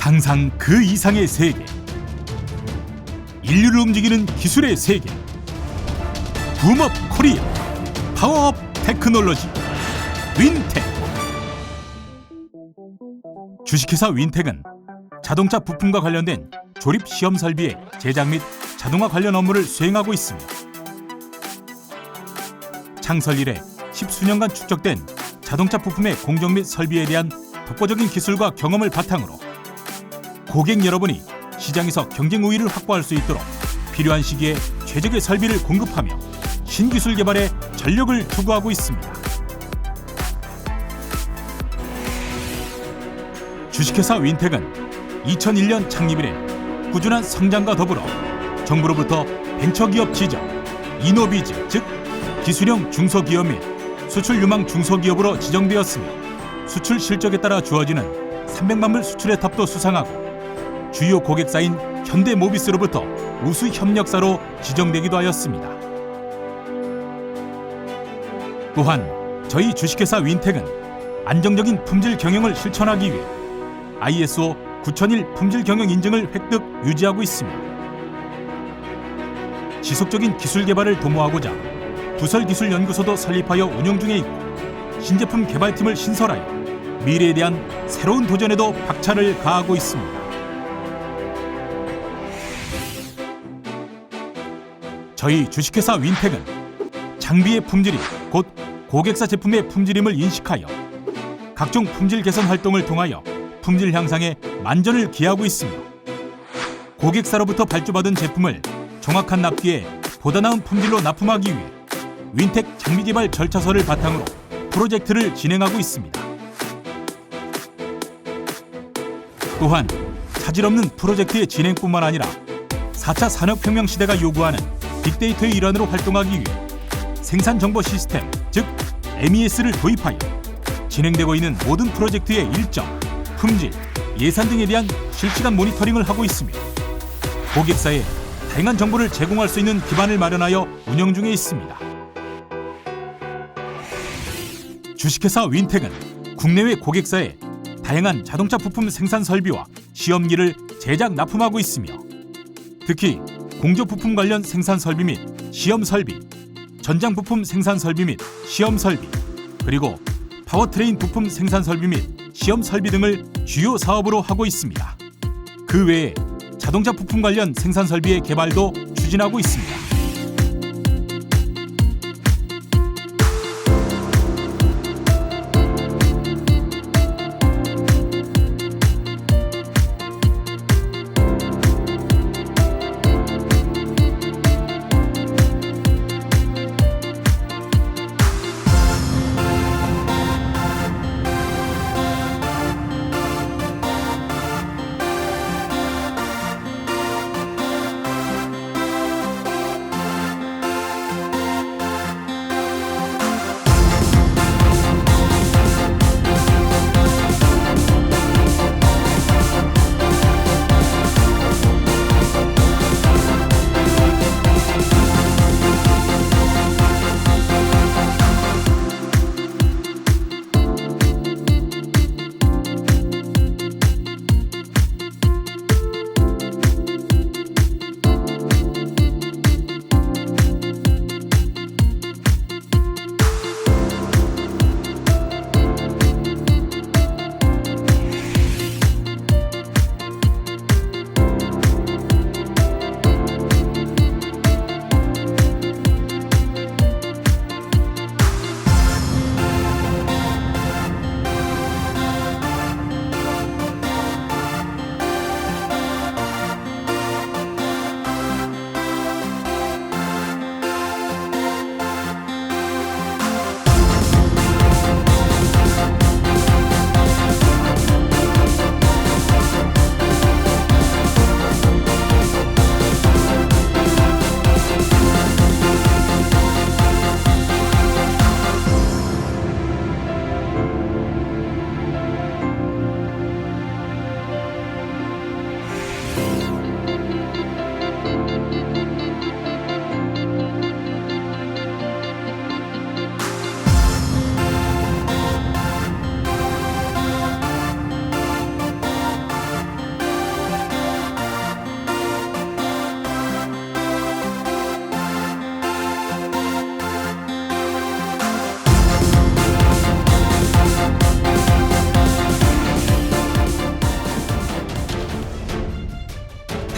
상상 그 이상의 세계. 인류를 움직이는 기술의 세계. 붐업 코리아. 파워업 테크놀로지. 윈텍. 주식회사 윈텍은 자동차 부품과 관련된 조립 시험 설비의 제작 및 자동화 관련 업무를 수행하고 있으며 창설 이래 십수년간 축적된 자동차 부품의 공정 및 설비에 대한 독보적인 기술과 경험을 바탕으로 고객 여러분이 시장에서 경쟁 우위를 확보할 수 있도록 필요한 시기에 최적의 설비를 공급하며 신기술 개발에 전력을 투구하고 있습니다. 주식회사 윈텍은 2001년 창립 이래 꾸준한 성장과 더불어 정부로부터 벤처기업 지정, 이노비즈 즉 기술형 중소기업 및 수출 유망 중소기업으로 지정되었으며 수출 실적에 따라 주어지는 300만 불 수출의 탑도 수상하고 주요 고객사인 현대모비스로부터 우수 협력사로 지정되기도 하였습니다. 또한 저희 주식회사 윈텍은 안정적인 품질 경영을 실천하기 위해 ISO 9001 품질 경영 인증을 획득 유지하고 있으며 지속적인 기술 개발을 도모하고자 부설 기술 연구소도 설립하여 운영 중에 있고 신제품 개발팀을 신설하여 미래에 대한 새로운 도전에도 박차를 가하고 있습니다. 저희 주식회사 윈텍은 장비의 품질이 곧 고객사 제품의 품질임을 인식하여 각종 품질 개선 활동을 통하여 품질 향상에 만전을 기하고 있으며 고객사로부터 발주받은 제품을 정확한 납기에 보다 나은 품질로 납품하기 위해 윈텍 장비 개발 절차서를 바탕으로 프로젝트를 진행하고 있습니다. 또한 차질 없는 프로젝트의 진행뿐만 아니라 4차 산업혁명 시대가 요구하는 빅데이터의 일환으로 활동하기 위해 생산 정보 시스템 즉 MES를 도입하여 진행되고 있는 모든 프로젝트의 일정, 품질, 예산 등에 대한 실시간 모니터링을 하고 있으며 고객사에 다양한 정보를 제공할 수 있는 기반을 마련하여 운영 중에 있습니다. 주식회사 윈텍은 국내외 고객사에 다양한 자동차 부품 생산 설비와 시험기를 제작 납품하고 있으며 특히 공조 부품 관련 생산 설비 및 시험 설비, 전장 부품 생산 설비 및 시험 설비, 그리고 파워트레인 부품 생산 설비 및 시험 설비 등을 주요 사업으로 하고 있습니다. 그 외에 자동차 부품 관련 생산 설비의 개발도 추진하고 있습니다.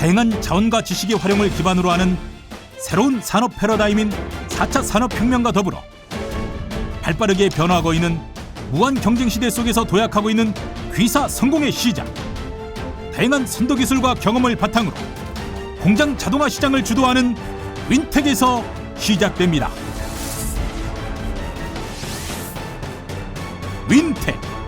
다양한 자원과 지식의 활용을 기반으로 하는 새로운 산업 패러다임인 4차 산업혁명과 더불어 발빠르게 변화하고 있는 무한 경쟁 시대 속에서 도약하고 있는 귀사 성공의 시작. 다양한 선도 기술과 경험을 바탕으로 공장 자동화 시장을 주도하는 윈텍에서 시작됩니다. 윈텍